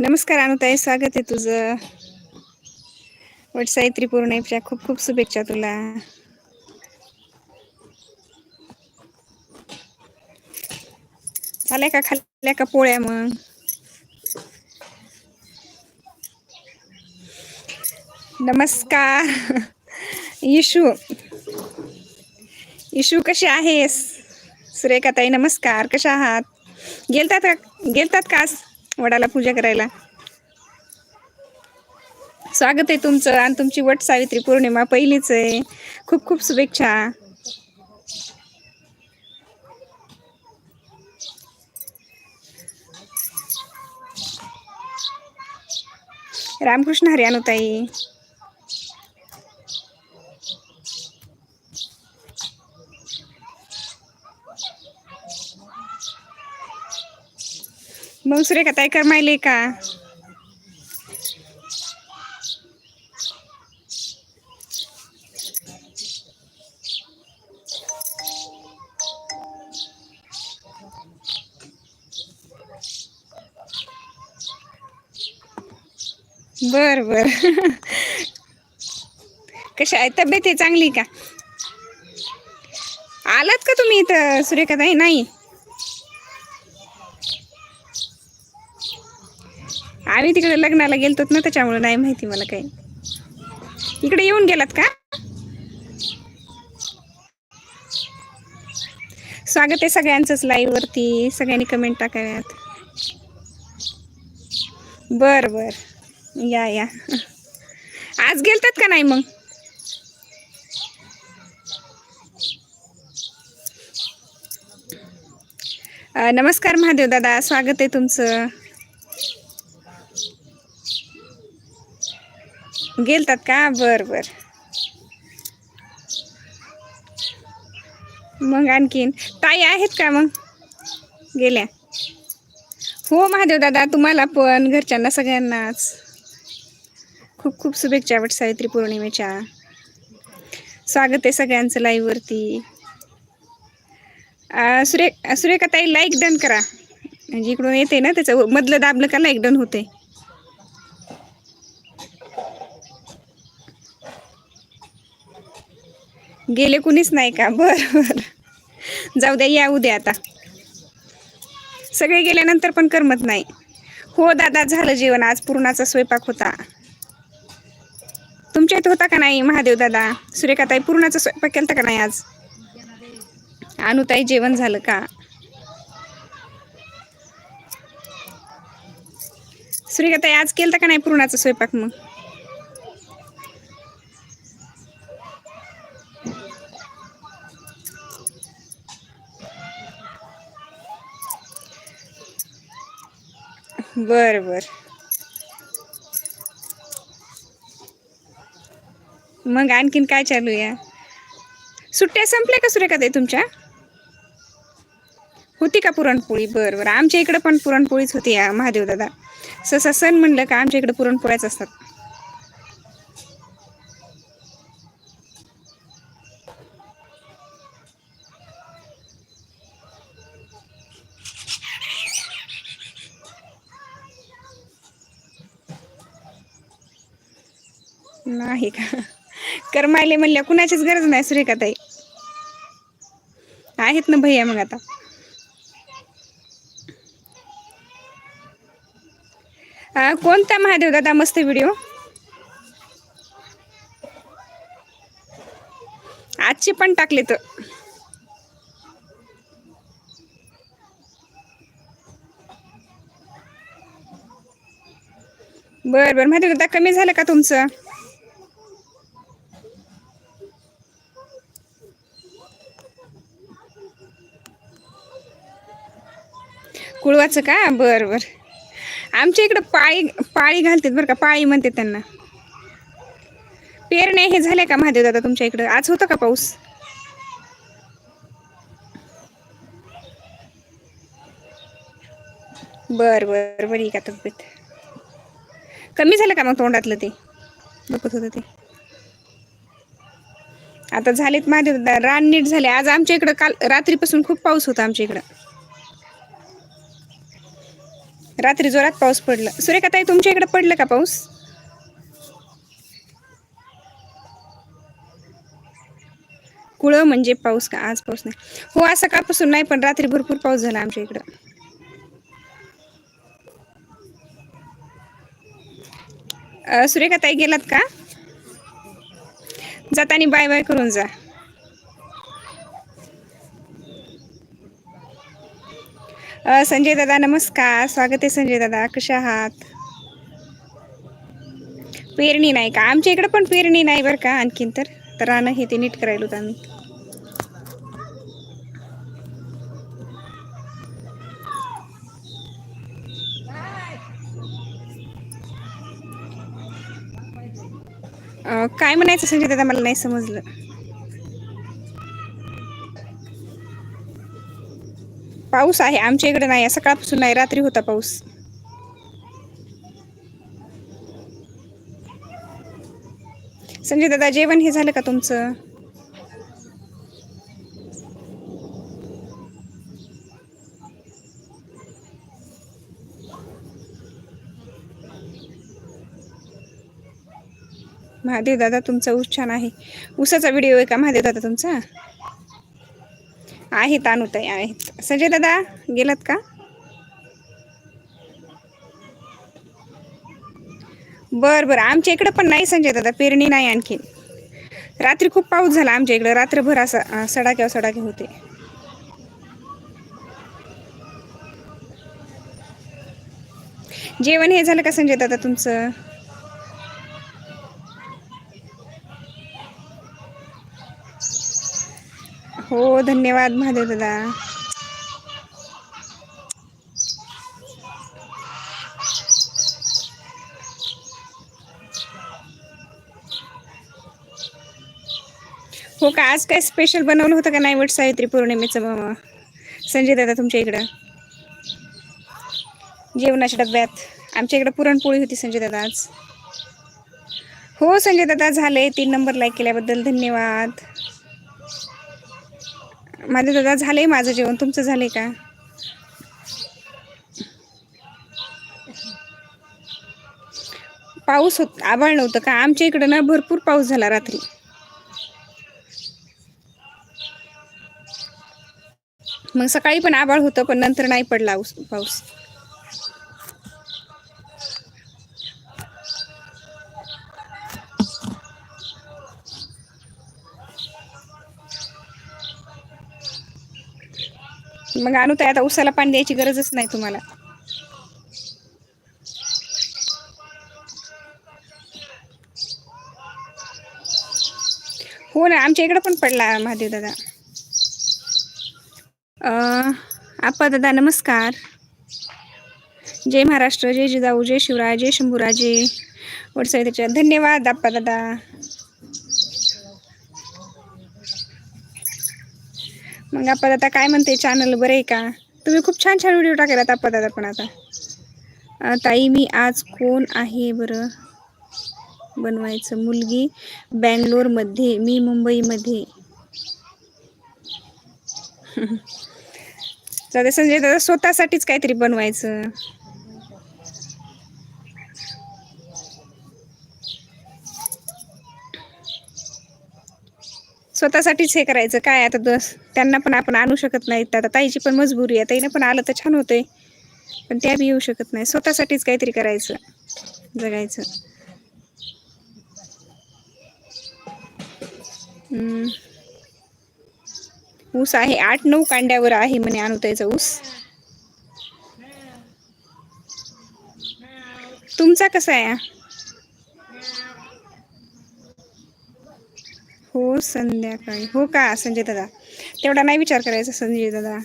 नमस्कार अनुताई स्वागत आहे तुझं. वट सावित्री पौर्णिमेच्या खूप खूप शुभेच्छा तुला. झाल्या का खाल्ल्या का पोळ्या मग? नमस्कार. इशू. इशू कशी आहेस? सुरेखाताई नमस्कार. कशा आहात? गेलतात का? गेलतात का आज? वडाला पूजा करायला. स्वागत आहे तुमचं. आणि तुमची वट सावित्री पौर्णिमा पहिलीच आहे. खूप खूप शुभेच्छा. रामकृष्ण हरियाणुताई. मग सुरेखा ताई करमायले का? बर बर. कशा आहे तब्येत आहे चांगली का? आलात का तुम्ही इथं सुरेखाताई नाही. आम्ही तिकडे लग्नाला गेलतो ना त्याच्यामुळे नाही माहिती मला काही. इकडे येऊन गेलात का? स्वागत आहे सगळ्यांचंच लाईव्ह वरती. सगळ्यांनी कमेंट टाकाव्यात. बर बर. या या. आज गेलतात का नाही मग? नमस्कार महादेव दादा. स्वागत आहे तुमचं. गेलतात का? बर बर. मग आणखीन. ताई आहेत का मग? गेल्या. हो महादेव दादा तुम्हाला पण घरच्यांना सगळ्यांनाच. खूप खूप शुभेच्छा वट सावित्री पौर्णिमेच्या. स्वागत आहे सगळ्यांचं लाईव्हवरती सुरे सुरेखा ताई लाईक डन करा. म्हणजे इकडून येते ना त्याचं मधलं दाबलं का लाईक डन होते गेले कुणीच नाही का? बरं बरं. जाऊ द्या या उद्या आता. सगळे गेल्यानंतर पण करमत नाही. हो दादा झालं जेवण. आज पूर्णाचा स्वयंपाक होता. तुमच्या इथं होता का नाही महादेव दादा? सूर्यकाताई पूर्णाचा स्वयंपाक केलता का नाही आज? अनुताई जेवण झालं का? सूर्यकाताई आज केलता का नाही पूर्णाचा स्वयंपाक मग? बर बर. मग आणखीन काय चालू या सुट्ट्या संपल्या का सुरेखा ताई तुमच्या? होती का पुरणपोळी? बरं बरं. आमच्या इकडं पण पुरणपोळीच होती या महादेव दादा. ससा सण म्हणलं का आमच्या इकडं पुरणपोळ्याच असतात नाही का करमायले म्हणल्या कुणाचीच गरज नाही सुरेखाताई आहेत ना भैया मग आता. कोणता महादेव दादा? मस्त व्हिडिओ आजची पण टाकले तर. बर बर. महादेव दादा कमी झालं का तुमचं? कुळवाचं का? बर बर. आमच्या इकडं पाळी पाळी घालतात बरं का? पाळी म्हणते त्यांना. पेरणे हे झाले का महादेव दादा तुमच्या इकडं? आज होतं का पाऊस? बर बर बरी का तब्येत. कमी झालं का मग तोंडातलं ते? दुखत होतं ते. आता झालेत महादेव दादा. रान नीट झाले. आज आमच्या इकडं काल रात्रीपासून खूप पाऊस होता आमच्या इकडं. रात्री जोरात पाऊस पडला. सुरेखा ताई तुमच्या इकडे पडलं का पाऊस? कुळं म्हणजे पाऊस का? आज पाऊस नाही. हो आज सकाळपासून नाही पण रात्री भरपूर पाऊस झाला आमच्या इकडं. अ, ताई गेलात का? जातानी बाय बाय करून जा. संजय दादा नमस्कार. स्वागत आहे संजय दादा. कशा आहात? पेरणी नाही का? आमच्या इकडं पण पेरणी नाही बरं का आणखीन तर. तर रानं हे ते नीट करायला होतं आम्ही. काय म्हणायचं संजय दादा? मला नाही समजलं. पाऊस आहे. आमच्या इकडे नाही. सकाळपासून नाही रात्री होता पाऊस. संजय दादा जेवण हे झालं का तुमचं? महादेव दादा तुमचा ऊस छान आहे. ऊसाचा व्हिडिओ आहे का? महादेव दादा तुमचा? आहेत अनुताई आहेत. संजय दादा गेलात का? बर बर. आमच्या इकडं पण नाही संजय दादा पेरणी नाही आणखीन. रात्री खूप पाऊस झाला आमच्या इकडं. रात्रभर असा अं, सडाक्यावर सडाके होते. जेवण हे झालं का संजय दादा तुमचं? हो धन्यवाद महादेव दादा. हो का आज काय स्पेशल बनवलं होतं का नाही वट सावित्री पौर्णिमेचं मामा? संजय दादा तुमच्या इकडं? जेवणाच्या डब्यात. आमच्या इकडं पुरणपोळी होती संजय दादा आज. हो संजय दादा झाले तीन नंबर लाईक केल्याबद्दल धन्यवाद. माझे दादा झाले माझं जेवण. तुमचं झाले का? पाऊस होत आभाळ नव्हतं का? आमच्या इकडं ना भरपूर पाऊस झाला रात्री. मग सकाळी पण आभाळ होतं पण नंतर नाही पडला ऊस- पाऊस. मग आणू आता उसाला पाणी द्यायची गरजच नाही तुम्हाला. हो ना आमच्या इकडं पण पडला महादेव दादा. आप्पा दादा नमस्कार. जय महाराष्ट्र जय जिजाऊ जय शिवराय जय शंभूराजे. वडसाईच्या धन्यवाद आप्पा दादा. मग आप्पा दादा काय म्हणते चॅनल बरं आहे का? तुम्ही खूप छान छान व्हिडिओ टाकलात आप्पा दादा पण आता. ताई मी आज कोण आहे बरं? बनवायचं मुलगी बँगलोरमध्ये मी मुंबईमध्ये. जाऊ संजय दादा स्वतःसाठीच काहीतरी बनवायचं. स्वतःसाठीच हे करायचं. काय आता दस त्यांना पण आपण आणू शकत नाहीत आता ताईची पण मजबुरी आहे. ताईनं पण आलं तर छान होतंय. पण त्या बी येऊ शकत नाही. स्वतःसाठीच काहीतरी करायचं. जगायचं. ऊस आहे. आठ नऊ कांड्यावर आहे म्हणे अनुताईचा ऊस. तुमचा कसा आहे? हो संध्याकाळी. हो का संजय दादा? तेवढा नाही विचार करायचा संजय दादा.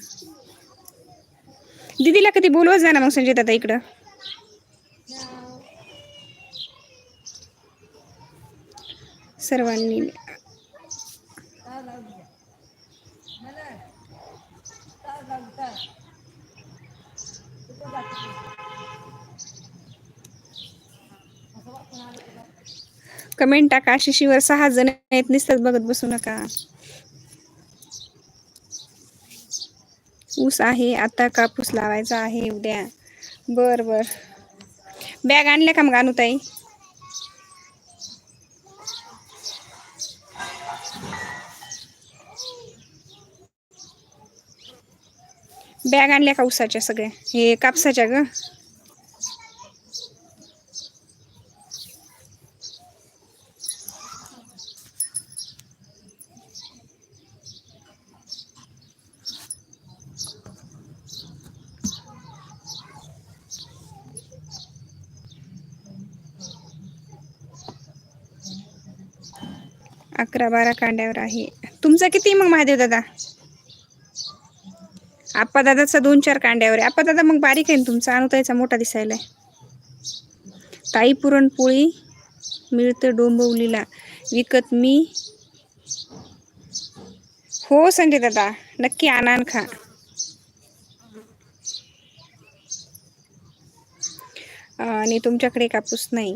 दीदीला कधी बोलवत जा ना मग संजय दादा इकडं. सर्वांनी. कमेंट टाका. शिशीवर सहा जण आहेत निसत बघत बसू नका. ऊस आहे आता कापूस लावायचा आहे उद्या. बर बर. बॅग आणल्या का मग अनुताई? बॅग आणल्या का उसाच्या सगळ्या? हे कापसाच्या ग? अकरा बारा कांड्यावर आहे. तुमचा किती मग महादेव दादा? आप्पा दादाचा दोन चार कांड्यावर आहे. आप्पा दादा मग बारीक आहे ना तुमचा? अनुताईचा मोठा दिसायला ताई पुरणपोळी मिळते डोंबवलीला. विकत मी. हो संजय दादा नक्की आणान खा. आणि तुमच्याकडे कापूस नाही.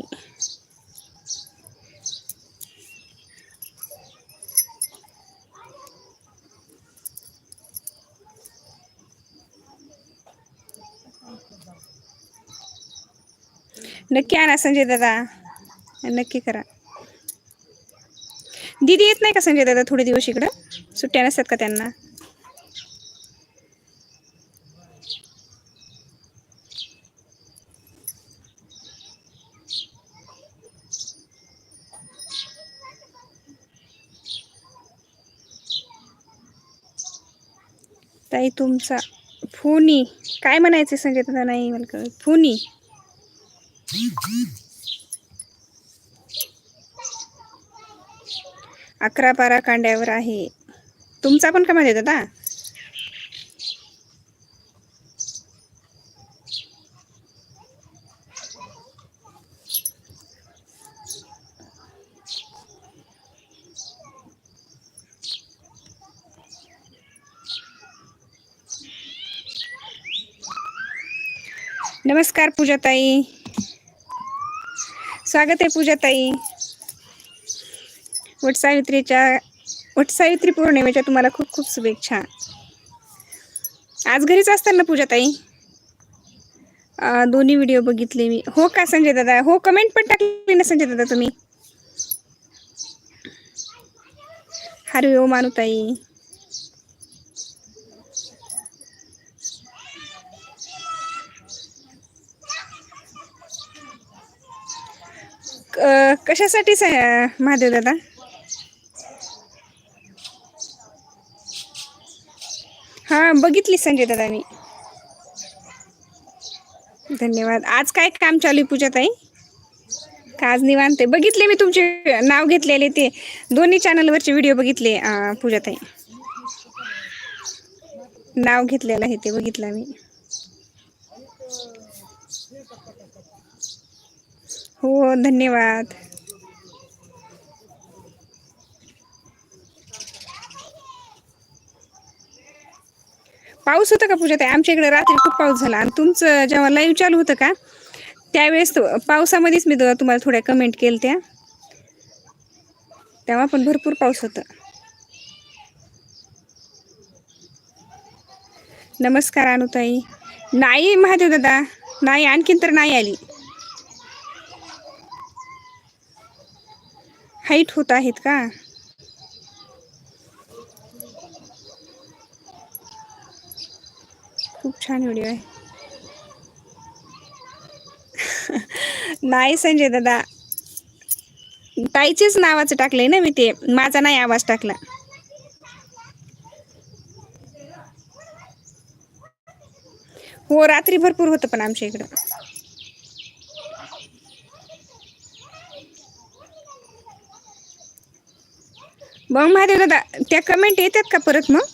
नक्की आणा संजय दादा. नक्की करा. दीदी येत नाही का संजय दादा थोडे दिवस इकडं? सुट्ट्या नसतात का त्यांना? ताई तुमचा फोनी. काय म्हणायचं संजय दादा? नाही मला फोनी. अकरा बारा कांड्यावर आहे. तुमचा पण कमाल आहे दादा नमस्कार पूजाताई. स्वागत आहे पूजाताई. वटसावित्रीच्या वटसावित्री पौर्णिमेच्या तुम्हाला खूप खूप शुभेच्छा. आज घरीच असताल ना पूजाताई? दोन्ही व्हिडिओ बघितले मी. हो का संजय दादा? हो कमेंट पण टाकली ना संजय दादा तुम्ही? हरिओ मानुताई कशासाठीच कशासाठी महादेव दादा? हा बघितली संजय दादा मी धन्यवाद. आज काय काम चालू आहे पूजाताई का आज निवांत आहे? बघितले मी तुमचे नाव घेतलेले ते. दोन्ही चॅनलवरचे व्हिडिओ बघितले पूजाताई नाव घेतलेलं आहे ते बघितलं मी. हो धन्यवाद. पाऊस होता का पूजा ताई? आमच्या इकडे रात्री खूप पाऊस झाला. आणि तुमचं जेव्हा लाईव्ह चालू होतं का त्यावेळेस पावसामध्येच मी तुम्हाला थोड्या कमेंट केल्या त्या तेव्हा पण भरपूर पाऊस होता. नमस्कार अनुताई. नाही महादेव दादा. नाही आणखीन तर नाही आली. हाईट होत आहेत का? खूप छान व्हिडिओ आहे. नाही संजय दादा. ताईचेच नावाचं टाकलंय ना मी ते. माझा नाही आवाज टाकला. हो रात्री भरपूर होतं पण आमच्या इकडं. मग महादेव दादा त्या कमेंट येतात का परत मग?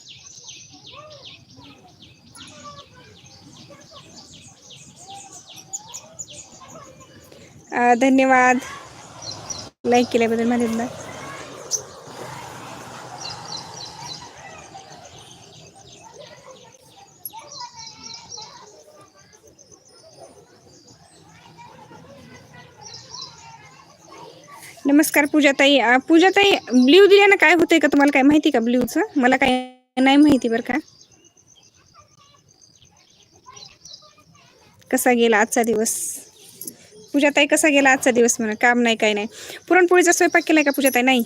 धन्यवाद. लाईक केल्याबद्दल महादेव दादा. नमस्कार पूजाताई. पूजाताई ब्ल्यू दिल्यानं काय होतंय का तुम्हाला? काय माहिती का ब्ल्यूचं? मला काय नाही माहिती बरं का. कसा गेला आजचा दिवस? पूजाताई कसा गेला आजचा दिवस म्हणा काम नाही काय नाही. पुरणपोळीचा स्वयंपाक केलाय का पूजाताई? नाही.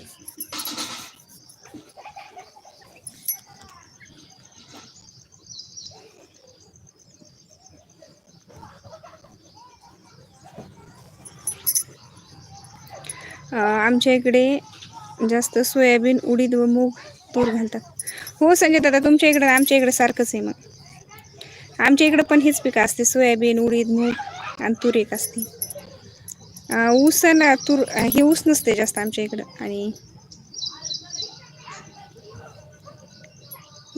आमच्या इकडे जास्त सोयाबीन उडीद व मूग तूर घालतात. हो संजय दादा तुमच्या इकडं आमच्या इकडे सारखंच आहे मग. आमच्या इकडं पण हेच पिकं असते सोयाबीन उडीद मूग आणि तूर एक असते. ऊस ना तूर हे ऊस नसते जास्त आमच्या इकडं आणि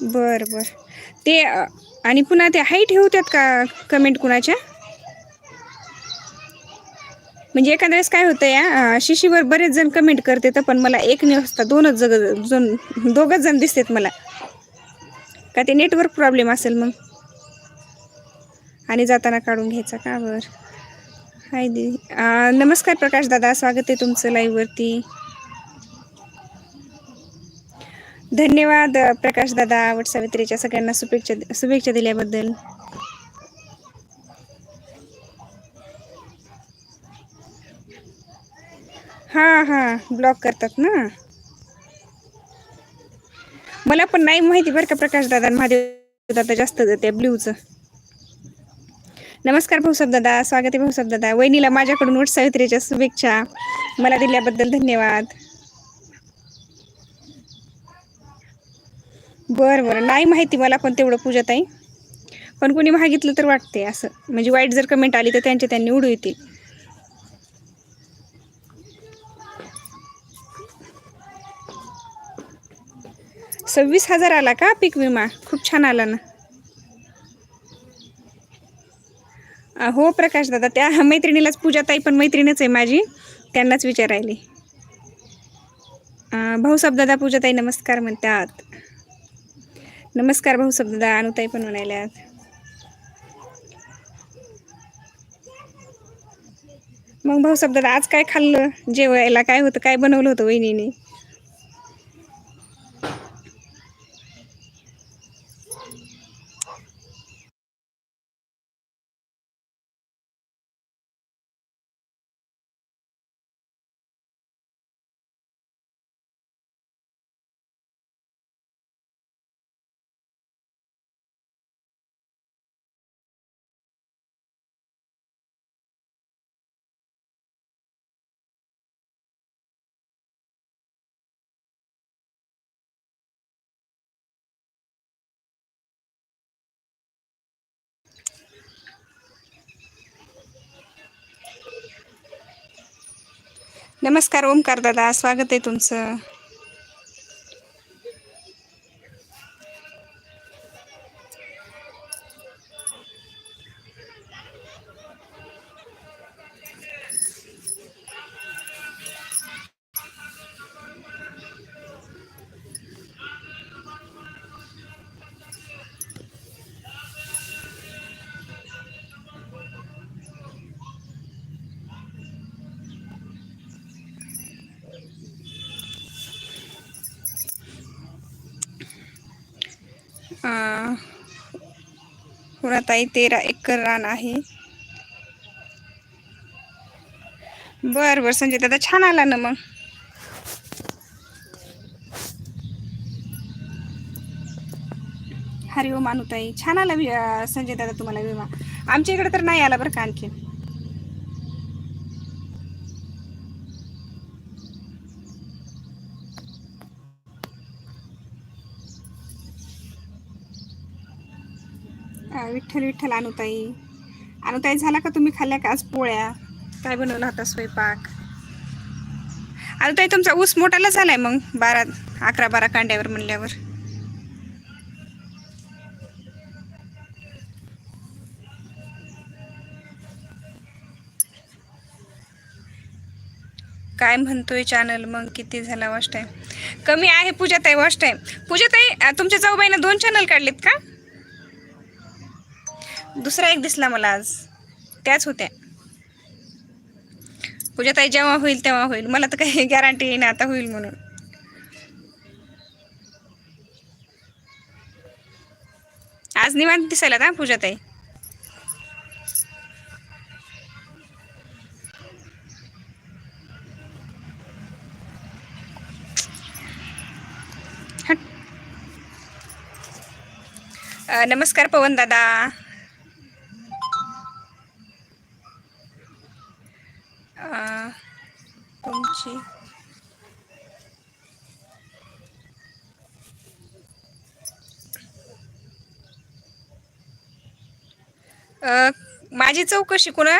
बर बर. ते आणि पुन्हा ते हाईट ठेवतात का कमेंट कुणाच्या? म्हणजे एखाद्या वेळेस काय होतं या शिशीवर बरेच जण कमेंट करते तर पण मला एक नाही असता दोनच जग जण दोघंच जण दिसतात मला. का ते नेटवर्क प्रॉब्लेम असेल मग. आणि जाताना काढून घ्यायचा का बर? हाय दी. नमस्कार प्रकाश दादा स्वागत आहे तुमचं लाईव्हवरती धन्यवाद प्रकाश दादा वट सावित्रीच्या सगळ्यांना शुभेच्छा शुभेच्छा दिल्याबद्दल. हां हां. ब्लॉक करतात ना. मला पण नाही माहिती बरं का प्रकाश दादा आणि महादेव दादा जास्त त्या ब्ल्यूचं नमस्कार भाऊसाहेब दादा. स्वागत आहे भाऊसाहेब दादा. वहिनीला माझ्याकडून वट सावित्रीच्या शुभेच्छा. मला दिल्याबद्दल धन्यवाद. बरं बरं. नाही माहिती मला पण तेवढं पूजाताई. पण कोणी मागितलं तर वाटते असं. म्हणजे वाईट जर कमेंट आली तर त्यांचे त्यांनी उडू येतील. सव्वीस हजार आला का पीक विमा? खूप छान आला ना. हो प्रकाश दादा त्या मैत्रिणीलाच पूजाताई पण मैत्रिणीच आहे माझी. त्यांनाच विचारायली. भाऊसाहेब दादा पूजाताई नमस्कार म्हणतात. नमस्कार भाऊसाहेब दादा अनुताई पण म्हणाल्यात. मग भाऊसाहेब दादा आज काय खाल्लं? जेवायला काय होतं? काय बनवलं होतं वहिनीने? नमस्कार ओमकार दादा स्वागत आहे तुमचं. पुराताई तेरा एकर रान आहे. बर बर संजय दादा छान आला ना मग. हरि ओम अनुताई छान आला वि- संजय दादा तुम्हाला विमा. आमच्या इकडे तर नाही आला बरं का आणखी विठ्ठल विठ्ठल अनुताई. अनुताई झाला का तुम्ही खाल्ल्या का आज पोळ्या? काय बनवला होता स्वयंपाक? अनुताई तुमचा ऊस मोठाला झालाय मग बारा अकरा बारा कांड्यावर म्हणल्यावर. काय म्हणतोय चॅनल मग? किती झाला वॉच टाईम कमी आहे पूजाताई वॉच टाईम पूजाताई तुमच्या जाऊबाईनं दोन चॅनल काढलेत का? दुसरा एक दिसला मला आज. त्याच होत्या. पूजाताई जेव्हा होईल तेव्हा होईल. मला तर काही गॅरंटी येईन आता होईल म्हणून. आज निवांत दिसायला ना पूजाताई? नमस्कार पवन दादा तुमची. माझी चौकशी कुणा?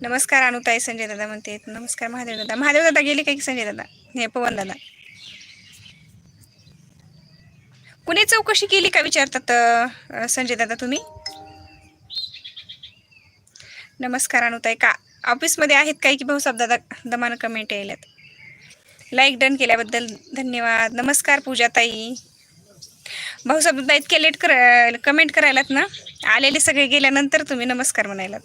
नमस्कार अनुताई संजय दादा म्हणते. नमस्कार महादेव दादा. महादेव दादा गेले काय की संजय दादा? हे पवन दादा. कुणी चौकशी केली का विचारतात संजय दादा तुम्ही? नमस्कार अनुताई. का? ऑफिसमध्ये आहेत काही की भाऊसाहेब दादा दमान कमेंट यायल्यात? लाईक डन केल्याबद्दल धन्यवाद. नमस्कार पूजाताई. भाऊसाहेब दादा इतक्या लेट कर कमेंट करायलात ना? आलेले सगळे गेल्यानंतर तुम्ही नमस्कार म्हणायलात.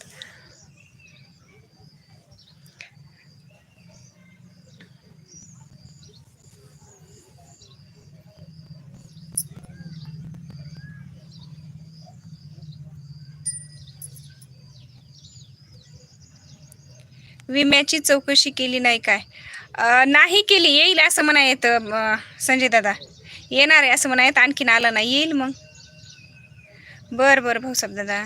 विम्याची चौकशी केली नाही काय? नाही केली येईल असं म्हणा येतं संजय दादा. येणार आहे असं म्हणायत आणखीन आलं नाही येईल मग. बरं बरं भाऊसाहेब दादा.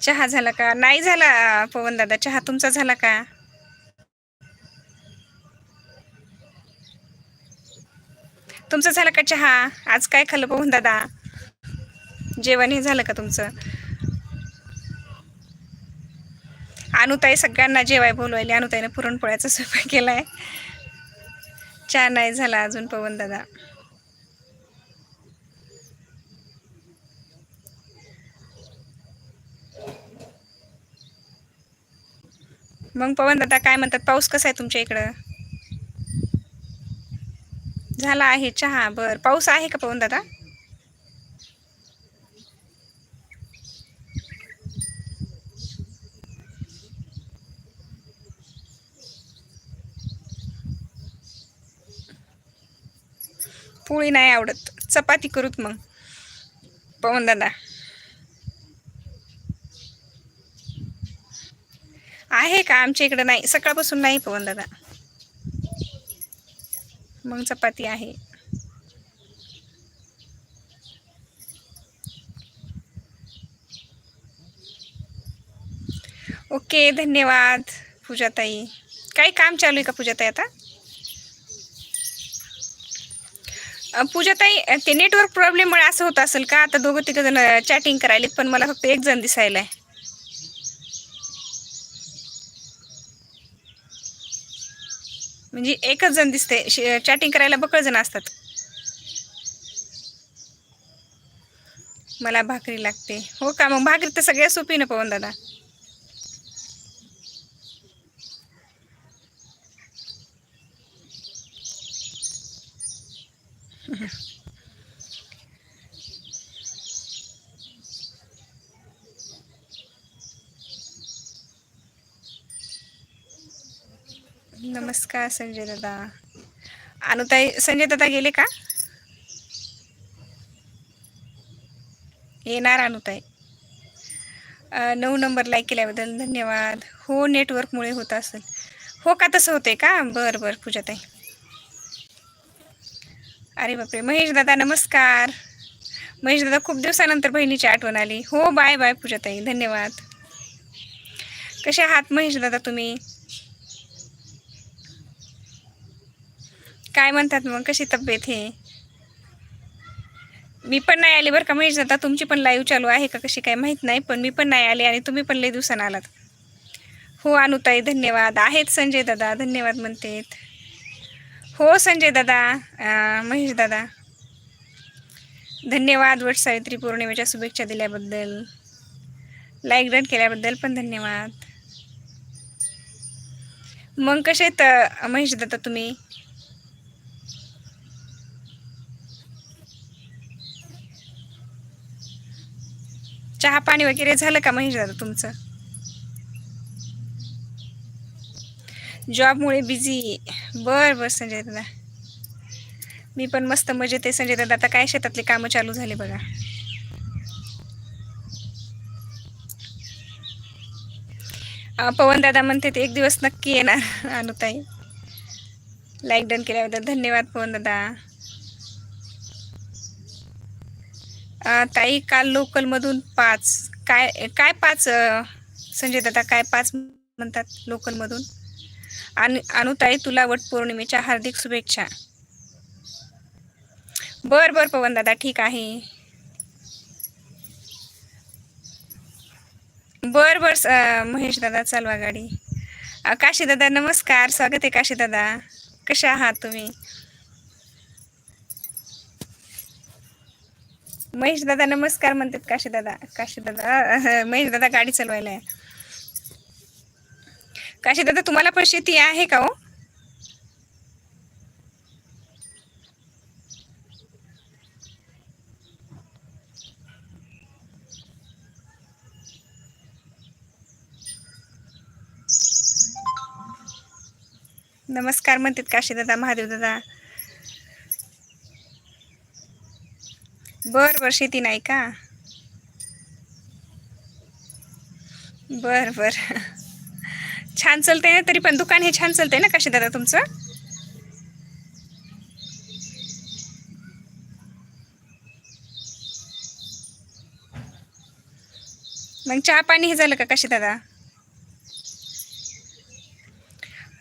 चहा झाला का? नाही झाला पवन दादा. चहा तुमचा झाला का? तुमचा झाला का चहा? आज काय खाल्लं पवन दादा? जेवण हे झालं का तुमचं? अनुताई सगळ्यांना जेवाय बोलवायली. अनुताईने पुरणपोळ्याचा स्वयंपाक केलाय. चहा नाही झाला अजून पवन दादा. मग पवन दादा काय म्हणतात? पाऊस कसा आहे तुमच्या इकडं? झाला आहे चहा. बर. पाऊस आहे का पवन दादा? पोळी नाही आवडत. चपाती करूत मग. पवन दादा. आहे का आमच्या इकडं? नाही. सकाळपासून नाही पवन दादा. मग चपाती आहे. ओके धन्यवाद पूजाताई. काही काम चालू आहे का पूजाताई आता? पूजाताई ते नेटवर्क प्रॉब्लेममुळे असं होत असेल का? आता दोघं तिघ जण चॅटिंग करायलेत पण मला फक्त एक जण दिसायला आहे म्हणजे एकच जण दिसते चॅटिंग करायला बकळ जण असतात. मला भाकरी लागते. हो का? मग भाकरी तर सगळ्या सोपी ना पवन दादा? का संजय दादा? अनुताई संजय दादा गेले का? येणार अनुताई. नऊ नंबर लाईक केल्याबद्दल धन्यवाद. हो नेटवर्कमुळे होत असेल. हो का तसं होते का? बरं बरं पूजाताई. अरे बापरे! महेश दादा नमस्कार. महेश दादा खूप दिवसानंतर बहिणीची आठवण आली. हो बाय बाय पूजाताई. धन्यवाद. कसे आहात महेश दादा तुम्ही? काय म्हणतात मग? कशी तब्येत हे? मी पण नाही आली बरं का महेश दादा. तुमची पण लाईव्ह चालू आहे का कशी काय माहीत नाही पण मी पण नाही आले आणि तुम्ही पण लई दिवसानं आलात. हो अनुताई धन्यवाद. आहेत संजय दादा धन्यवाद म्हणतेत हो संजय दादा महेश दादा. धन्यवाद वट सावित्री पौर्णिमेच्या शुभेच्छा दिल्याबद्दल. लाईक डन केल्याबद्दल पण धन्यवाद. मग कसे आहेत महेश दादा तुम्ही? चहा पाणी वगैरे झालं का महेश दादा तुमचं? जॉबमुळे बिझी बर बर संजय दादा. मी पण मस्त मजेत आहे संजय दादा. आता काय शेतातली कामं चालू झाली बघा. पवन दादा म्हणते ते एक दिवस नक्की येणार अनुताई. लाईक डन केल्याबद्दल धन्यवाद पवन दादा. ताई काल लोकलमधून पाच. काय काय पाच संजय दादा काय पाच म्हणतात लोकलमधून? आणि अनुताई तुला वट पौर्णिमेच्या हार्दिक शुभेच्छा. बर बर पवन दादा ठीक आहे. बर बर महेश दादा चालवा गाडी. काशी दादा नमस्कार. स्वागत आहे काशी दादा. कशा आहात तुम्ही? महेश दादा नमस्कार म्हणतात काशी दादा. काशी दादा महेश दादा गाडी चालवायला आहे काशी दादा तुम्हाला पण शेती आहे का हो? नमस्कार म्हणतात काशी दादा महादेव दादा. बर बर शेती नाही का? बर बर. छान चालतंय ना तरी पण दुकान हे छान चालतंय ना कशी दादा तुमचं? मग चहा पाणी हे झालं का कसे दादा?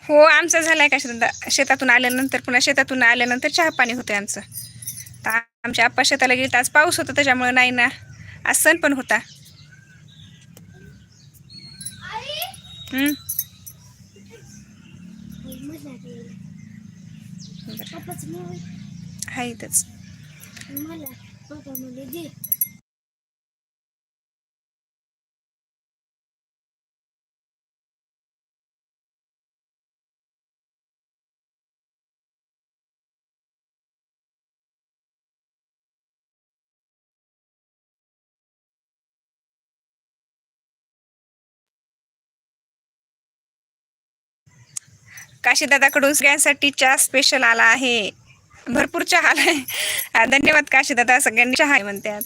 हो आमचं झालंय काशी दादा. शेतातून आल्यानंतर पुन्हा शेतातून आल्यानंतर चहा पाणी होतंय आमचं. आमच्या आप्पा शेताला गेली तर आज पाऊस होता त्याच्यामुळे नाही ना आज सण पण होता हम्म. बरं. इथंच काशीदादाकडून सगळ्यांसाठी चहा स्पेशल आला आहे. भरपूर चहा आला आहे धन्यवाद काशीदादा सगळ्यांनी चहा आहे म्हणतात.